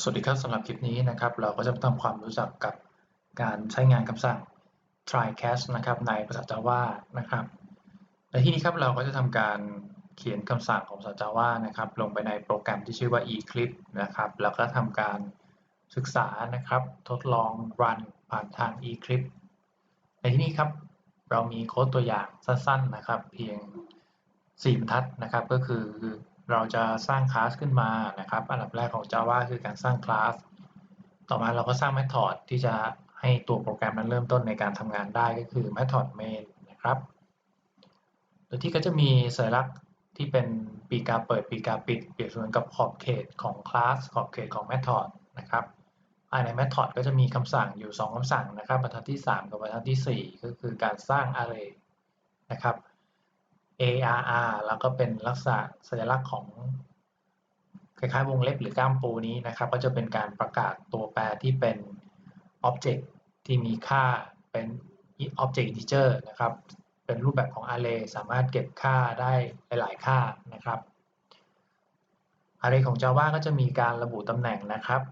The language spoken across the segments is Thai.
สวัสดีครับสำหรับคลิปนี้นะครับ เราก็จะทำความรู้จักกับการใช้งานคำสั่ง try catch นะครับในภาษา Java นะครับ ในที่นี้ครับเราก็จะทำการเขียนคำสั่งของภาษา Java นะครับ ลงไปในโปรแกรมที่ชื่อว่า eclipse นะครับแล้วก็ทำการศึกษานะครับ ทดลอง run ผ่านทาง eclipse ในที่นี้ครับเรามีโค้ดตัวอย่างสั้นๆนะครับ เพียง4บรรทัดนะครับก็คือ เราจะสร้างคลาสขึ้นมานะครับ อันดับแรกของ Java คือการสร้างคลาส ต่อมาเราก็สร้าง Method ที่จะให้ตัวโปรแกรมนั้นเริ่มต้นในการทำงานได้ก็คือ Method main นะครับ โดยที่ก็จะมีสัญลักษณ์ที่เป็นปีกาเปิดปีกาปิด เปรียบเสมือนกับขอบเขตของคลาสขอบเขตของ Method นะครับภายใน Method ก็จะมีคำสั่งอยู่ 2คำสั่งนะครับบรรทัดที่ 3 กับบรรทัดที่ 4 ก็คือการสร้าง Array นะครับ ARR แล้วก็เป็นลักษณะสัญลักษณ์ของคล้ายๆวงเล็บหรือก้ามปูนี้นะครับ ก็จะเป็นการประกาศตัวแปรที่เป็น Object ที่มีค่าเป็น Object Integer นะครับ เป็นรูปแบบของ Array สามารถเก็บค่าได้หลาย ๆ ค่านะครับ Array ของ Java ก็จะมีการระบุตำแหน่งนะครับ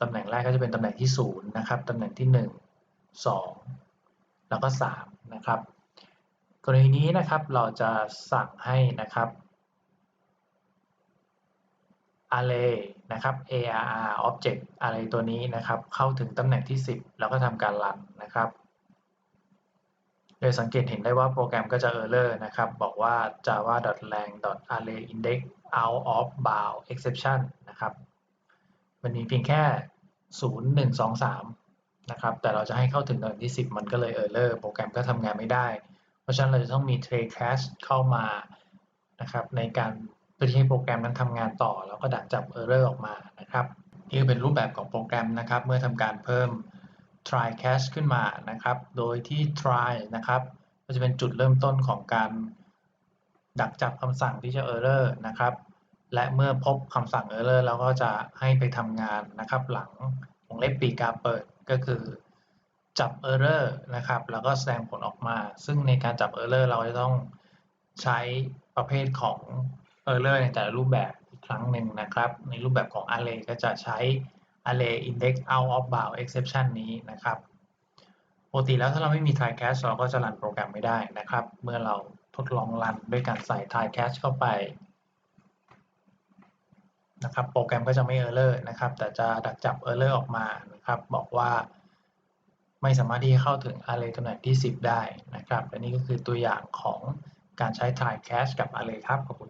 ตำแหน่งแรกก็จะเป็นตำแหน่งที่ 0 นะครับ ตำแหน่งที่ 1 2 แล้วก็ 3 นะครับ กรณีนี้นะครับเราจะสั่งให้นะครับ array นะครับ arr object array ตัวนี้นะครับ เข้าถึงตำแหน่งที่ 10 แล้วก็ทำการรันนะครับโดยสังเกตเห็นได้ว่าโปรแกรมก็จะ error นะครับ บอกว่า java.lang.array index out of bound exception นะครับ มันมีเพียงแค่ 0 1 2 3 นะครับ แต่เราจะให้เข้าถึงตำแหน่งที่ 10 มันก็เลย error โปรแกรมก็ทำงานไม่ได้ ราะฉะนั้นเราจะต้องมี tray cache เข้ามานะครับในการเพื่อที่ให้โปรแกรมนั้นทำงานต่อ แล้วก็ดักจับ error ออกมานะครับนี่เป็นรูปแบบของโปรแกรมนะครับ เมื่อทำการเพิ่ม try cache ขึ้นมานะครับ โดยที่ try นะครับก็จะเป็นจุดเริ่มต้นของการดักจับคำสั่งที่จะ error นะครับ และเมื่อพบคำสั่ง error เราก็จะให้ไปทำงานนะครับ หลังวงเล็บปีกาเปิดก็คือ จับ error นะครับ แล้วก็แสดงผลออกมา ซึ่งในการจับ error เราจะต้องใช้ประเภทของ error ในแต่ละรูปแบบอีกครั้งหนึ่งนะครับ ในรูปแบบของ array ก็จะใช้ array index out of bound exception นี้นะครับปกติแล้วถ้าเราไม่มี try catch เราก็จะรันโปรแกรมไม่ได้นะครับ เมื่อเราทดลองรันด้วยการใส่ try catch เข้าไปนะครับ โปรแกรมก็จะไม่ error นะครับ แต่จะดักจับ error ออกมานะครับ บอกว่า ไม่สามารถที่จะเข้าถึง array ตำแหน่งที่ 10 ได้นะครับ และนี่ก็คือตัวอย่างของการใช้ try cache กับ array ครับขอบคุณ